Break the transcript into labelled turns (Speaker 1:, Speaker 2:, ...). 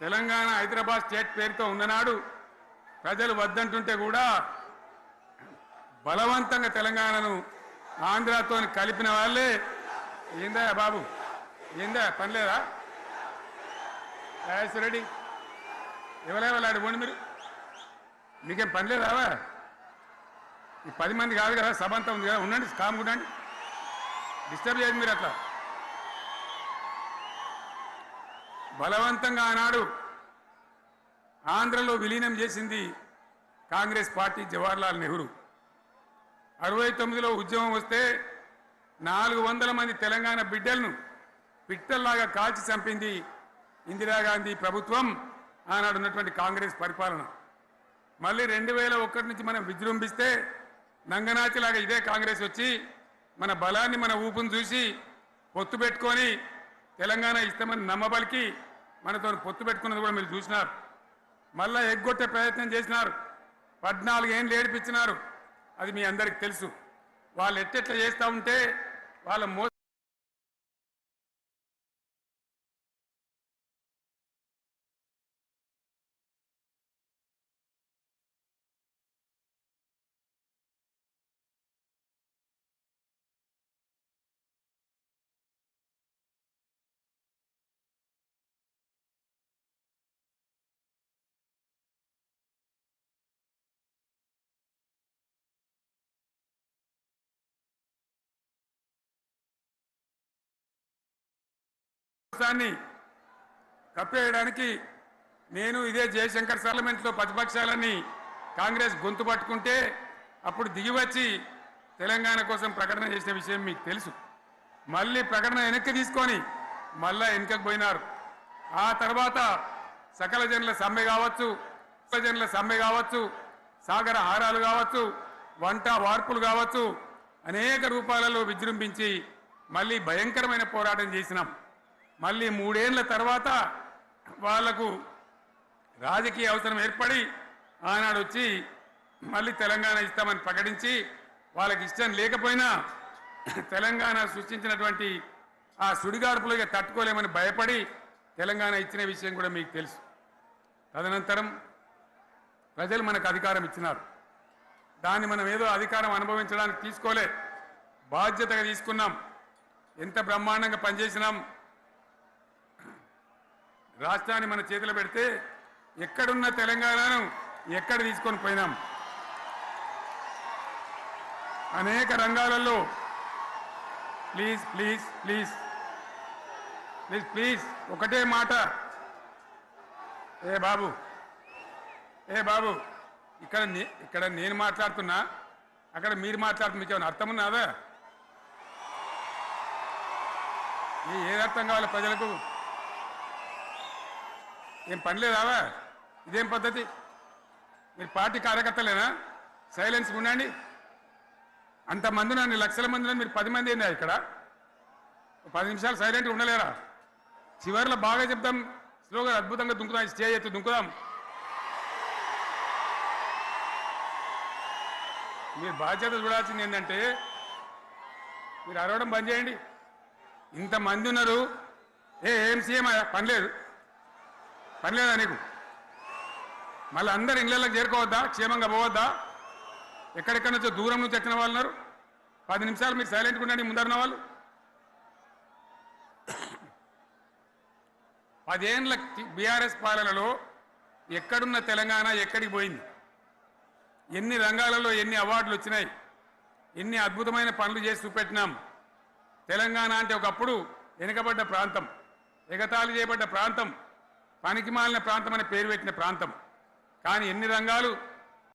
Speaker 1: Telangana Hyderabad state పేరుతో ఉన్ననాడు ప్రజలు వద్దంటుంటే కూడా బలవంతంగా తెలంగాణను ఆంధ్రాతో కలిపిన వాళ్ళే ఏందా బాబు? ఏందా? పనిలేదా రెడ్డి ఎవరెవరు పోండి మీరు? మీకేం పనిలేదావా ఈ పది మంది కాదు కదా సభ అంతా ఉంది కదా ఉండండి కామ్ ఉండండి. డిస్టర్బ్ చేయదు మీరు అట్లా. బలవంతంగా ఆనాడు ఆంధ్రలో విలీనం చేసింది కాంగ్రెస్ పార్టీ జవహర్లాల్ నెహ్రూ. అరవై తొమ్మిదిలో ఉద్యమం వస్తే నాలుగు వందల మంది తెలంగాణ బిడ్డలను పిట్టల్లాగా కాల్చి చంపింది ఇందిరాగాంధీ ప్రభుత్వం ఆనాడు ఉన్నటువంటి కాంగ్రెస్ పరిపాలన. మళ్ళీ రెండు వేల ఒకటి నుంచి మనం విజృంభిస్తే నంగనాచిలాగా ఇదే కాంగ్రెస్ వచ్చి మన బలాన్ని మన ఊపును చూసి పొత్తు పెట్టుకొని తెలంగాణ ఇస్తామని నమ్మబలికి మనతో పొత్తు పెట్టుకున్నది కూడా మీరు చూసినారు. మళ్ళా ఎగ్గొట్టే ప్రయత్నం చేసినారు. పద్నాలుగు ఏళ్ళు ఏడిపించినారు. అది మీ అందరికి తెలుసు. వాళ్ళు ఎట్టెట్లా చేస్తూ ఉంటే వాళ్ళ మో రాష్ట్రాన్ని కప్పేయడానికి నేను ఇదే జయశంకర్ పార్లమెంట్లో ప్రతిపక్షాలని కాంగ్రెస్ గొంతు పట్టుకుంటే అప్పుడు దిగివచ్చి తెలంగాణ కోసం ప్రకటన చేసిన విషయం మీకు తెలుసు. మళ్ళీ ప్రకటన వెనక్కి తీసుకొని మళ్ళా వెనుకకు పోయినారు. ఆ తర్వాత సకల జనుల సమ్మె కావచ్చు సకల జనుల సమ్మె కావచ్చు సాగర హారాలు కావచ్చు వంట వార్పులు కావచ్చు అనేక రూపాలలో విజృంభించి మళ్ళీ భయంకరమైన పోరాటం చేసినాం. మళ్ళీ మూడేళ్ళ తర్వాత వాళ్ళకు రాజకీయ అవసరం ఏర్పడి ఆనాడు వచ్చి మళ్ళీ తెలంగాణ ఇస్తామని ప్రకటించి వాళ్ళకి ఇష్టం లేకపోయినా తెలంగాణ సృష్టించినటువంటి ఆ సుడిగాడుపులుగా తట్టుకోలేమని భయపడి తెలంగాణ ఇచ్చిన విషయం కూడా మీకు తెలుసు. తదనంతరం ప్రజలు మనకు అధికారం ఇచ్చినారు. దాన్ని మనం ఏదో అధికారం అనుభవించడానికి తీసుకోలే. బాధ్యతగా తీసుకున్నాం. ఎంత బ్రహ్మాండంగా పనిచేసినాం. రాష్ట్రాన్ని మన చేతిలో పెడితే ఎక్కడున్న తెలంగాణను ఎక్కడ తీసుకొని పోయినాం? అనేక రంగాలలో. Please please please. Please please. ఒకటే మాట. ఏ బాబు ఏ బాబు ఇక్కడ నే- ఇక్కడ నేను మాట్లాడుతున్నా అక్కడ మీరు మాట్లాడుతున్న మీకు ఏమైనా అర్థం ఉన్నాదా? ఏ ఏది అర్థం కావాలి ప్రజలకు? ఏం పనిలేదావా ఇదేం పద్ధతి? మీరు పార్టీ కార్యకర్తలేనా? సైలెన్స్ ఉండండి. అంతమంది నన్ను లక్షల మందిలో మీరు పది మంది అయినా ఇక్కడ? పది నిమిషాలు సైలెంట్గా ఉండలేరా? చివరిలో బాగా చెప్తాం స్లోగా అద్భుతంగా దుంకుదాం. స్టే ఎత్తి దుంకుదాం. మీరు బాధ్యత చూడాల్సింది ఏంటంటే మీరు అరవడం బంద్ చేయండి. ఇంతమంది ఉన్నారు. ఏ ఏం సీఎం? పని లేదు. పర్లేదా నీకు? మళ్ళీ అందరు ఇళ్ళకి చేరుకోవద్దా? క్షేమంగా పోవద్దా? ఎక్కడెక్కడి నుంచో దూరం నుంచి వచ్చిన వాళ్ళు ఉన్నారు? పది నిమిషాలు మీరు సైలెంట్గా ఉండండి ముందరున్న వాళ్ళు. పదేండ్ల బీఆర్ఎస్ పాలనలో ఎక్కడున్న తెలంగాణ ఎక్కడికి పోయింది? ఎన్ని రంగాలలో ఎన్ని అవార్డులు వచ్చినాయి? ఎన్ని అద్భుతమైన పనులు చేసి చూపెట్టినాం? తెలంగాణ అంటే ఒకప్పుడు వెనుకబడ్డ ప్రాంతం ఎగతాళి చేయబడ్డ ప్రాంతం పనికిమాలిన ప్రాంతం అనే పేరు పెట్టిన ప్రాంతం. కానీ ఎన్ని రంగాలు